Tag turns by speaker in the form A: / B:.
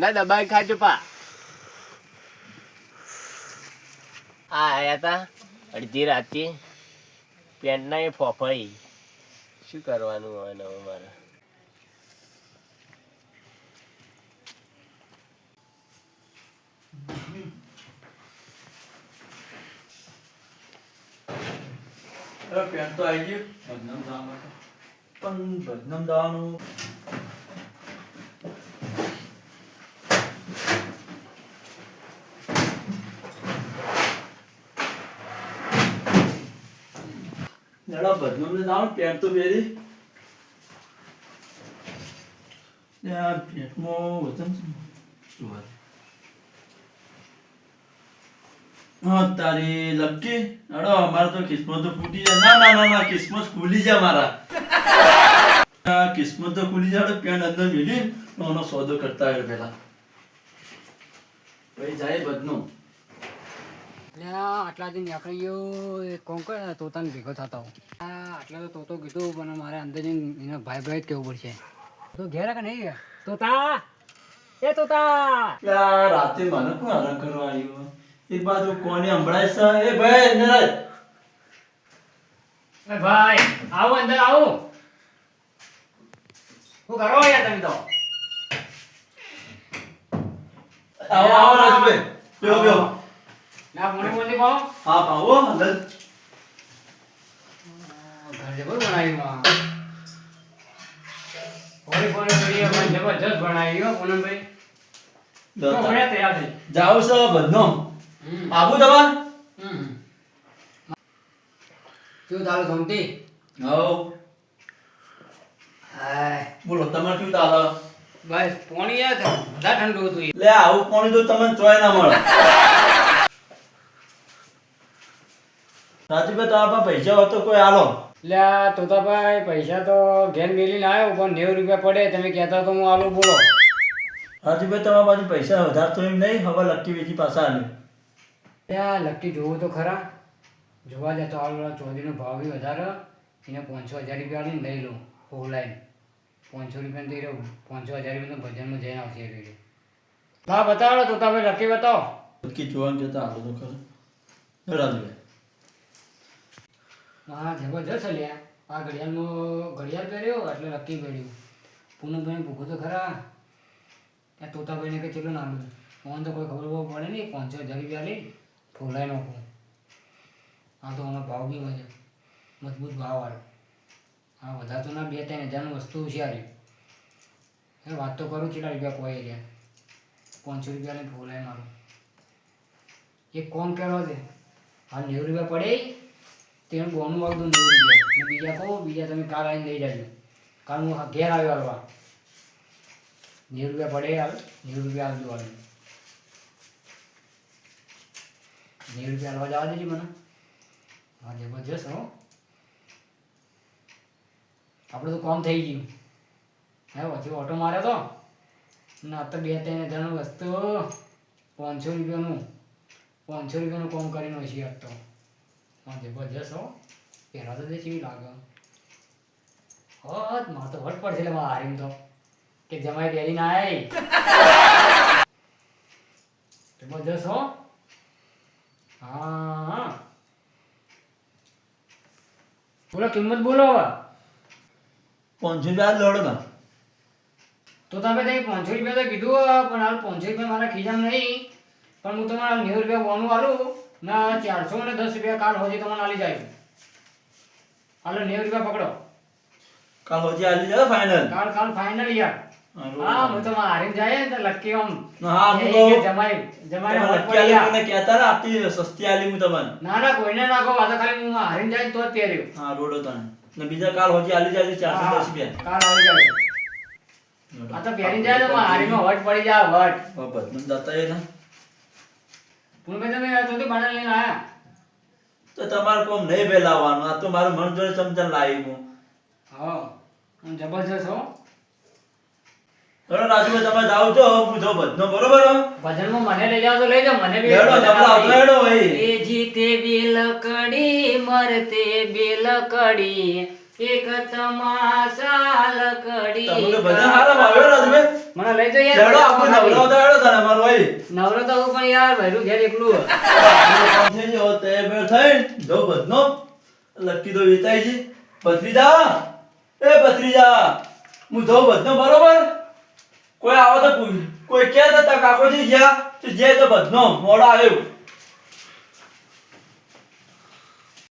A: ના દબાઈ ખાજો પા. આ આયા તા. અડધી રાતે પેન્ટના એ ફોફાઈ. શું કરવાનું હોય ને મારે?
B: પેન્ટ તો આવી ગયું. પણ બદનામ થવાનું જરા બદનામ ને જાણ પેન્ટ તો પહેરી ત્યાં પેન્ટમાં વજન દે. હા, તારી લકી અડો અમારે તો કિસ્મત તો ફૂટી જાય. ના ના ના ના, કિસ્મત ખુલી જાય મારા. કિસ્મત તો ખુલી જાય પેન અંદર એનો સોદો કરતા હોય પેલા. પછી જાય બદનો
C: લ્યા દિન નીકળી ગયો એ કોણ તોતાને ભેગો થતા હું આટલા તો તોતો કીધું પણ મારે અંદર જઈને એના ભાઈ ભાઈ જ કેવું પડશે. તો ઘેર કે નહીં? ગયા તોતા! એ તોતા!
B: યાર રાતે મને કોણ આરામ કરવા આવ્યો? એક બાજુ કોને સંભળાય છે? એ ભાઈ અંદર.
C: એ ભાઈ આવો અંદર આવો. હું કરો યાર તમે તો?
B: આવો આવો રાજભાઈ. બેહો બેહો.
C: ના મોને મોને પાઓ
B: હા આવો અંદર.
C: ઘર જબર બનાવ્યું માં હોળી ફોળી કરી પણ જબરજસ્ત બનાવ્યું પૂનમભાઈ. તો ભણ્યા તૈયાર થઈ.
B: જાવ છે બદનો આબુ તમાર
C: શું તારું સમતી?
B: હવ. બોલો તમારે શું ચાલે?
C: બસ પોણી યાર વધારે ઠંડુ હતું.
B: લે આવું પાણી તો તમને ચોય ના મળે. રાજુભાઈ તમારા પાસે પૈસા હોય તો કોઈ આલો
C: લે આ તોતાભાઈ પૈસા તો ઘેર મેલીને આવ્યો પણ નેવું રૂપિયા પડે તમે કહેતા તો હું આલુ બોલો.
B: રાજુભાઈ તમારા પાસે પૈસા વધારે તો એમ નહીં હવે લકી વેચી પાછા આલ્યું.
C: ત્યાં લકી જોવું તો ખરા. જોવા જતો હાલ ચોધરીનો ભાવ બી વધારે. એને પાંચસો હજાર રૂપિયા આવીને લઈ લઉં ઓનલાઈન પાંચસો રૂપિયા દઈ રહ્યું પાંચસો હજાર રૂપિયા ભજનમાં જઈને આવશે એ હા બતાવો તોતાભાઈ લકી બતાવો.
B: લકી જોવાનું જતા આલો તો ખરું. રાજુભાઈ.
C: હા જબરજસ્ત લ્યા. આ ઘડિયાળમાં ઘડિયાળ પહેર્યો એટલે લકી પહેર્યું. પૂનમભાઈ ભૂખો તો ખરા. ત્યાં તોતાભાઈને કંઈ ચેટલું નાનું ફોન તો કોઈ ખબર પડે નહીં. પાંચસો હજાર રૂપિયા લઈ ફોલાઈ નાખું. હા તો એનો ભાવ બી મજા મજબૂત ભાવ ભાવવાળો હા વધારે તો ના બે ત્રણ હજારની વસ્તુ હોશિયારી એ વાત તો કરું કેટલા રૂપિયા કોઈ રહ્યા પાંચસો રૂપિયા લઈને ફોલાઈ મારું. એક કોમ કરો છે? હા નેવું રૂપિયા પડે તેનું બોનું વાગતું નેવું રૂપિયા ને બીજા કહો બીજા તમે કાલ આવીને લઈ જાજો. કાલ હું ઘેર આવ્યો હાલવા. નેવું રૂપિયા પડે હાલ, નેવું રૂપિયા આવજો હાલ. નેવું રૂપિયા હાલવા જવા દેજો મને. હા, જબરજસ્ત, હો. આપણે તો કોમ થઈ ગયું. હે પછી ઓટો માર્યો તો. ના તો બે ત્રણ હજારનું વસ્તુ. પાંચસો રૂપિયાનું. પાંચસો રૂપિયાનું કોમ કરીને આજ તો. હા જબરજસ્ત હો. પહેલા તો તે કેવી લાગે? હોત માર તો વટ પડશે લે હારીમ તો. કે જમાઈ પહેરીને આય જબરજસ્ત હો. હા હા. બોલો કિંમત બોલો હવે.
B: પાંચસો લોડો ના.
C: તો તમે ત્યાં પાંચસો રૂપિયા તો કીધું પણ હાલ પાંચસો રૂપિયા મારા ખીજામાં નહીં. પણ હું તમારા નેવું રૂપિયા બોનું આલું. ના ચારસો ને દસ રૂપિયા કાલ હોજી તમને આલી જાય. હાલો નેવું રૂપિયા પકડો.
B: કાલ હોજી આલી જાય ફાઇનલ
C: કાલ કાલ ફાઇનલ યાર. હા તો જાય ને લકી આમ
B: હા હું તો
C: જમાઈ જમાઈ
B: લકી આલી મને કહેતા ને આપતી સસ્તી આલી હું તમને.
C: ના ના કોઈને ના કહો આ તો ખાલી હું મારા હારીને જાય તો જ પહેર્યું.
B: હા રોડો તને. ને બીજા કાલ હોજી આલી જાય ચારસો દસ રૂપિયા.
C: કાલ આલી જાય. આ તો પહેરીને જાય તો હારીનો વટ પડી જાય વટ.
B: બસ મને દતાય ના.
C: પૂનભાઈ તમે ચોથી બાણા લઈને આયા.
B: તો તમારે કોમ નહીં બે આ તો મારું મન જોડે ચમચમ લાવી હું.
C: હા જબરજસ્ત હો.
B: બરોબર રાજુભાઈ તમે જાવ છો હું જો બધનો. બરોબર?
C: ભજનમાં મને લઈ જાઓ તો લઈ જાઓ મને બી
B: હેડો,
C: ભજન
B: તમે આવતો
C: આવડી.
B: હેડો ભાઈ.
C: એ જીતે બેલકડી મરતે બેલકડી એક તમાશા લકડી
B: તમને બધા હારા ભાવ્યો રાજુભાઈ
C: મને લઈ જાઓ યાર.
B: હેડો આપણે નવરો તો હેડો તારે અમારો ભાઈ.
C: નવરો તો હું પણ યાર ભૈરું ઘેર એકલું.
B: થઈ ગયો તે બે થઈ જો બધનો લકી તો વેચાય છે. ભત્રીજા એ ભત્રીજા હું જો બધનો બરોબર? કોઈ આવો તો કોઈ કે તો તારા કાકો ગયા? તો જે તો બધનો મોડો આવ્યો.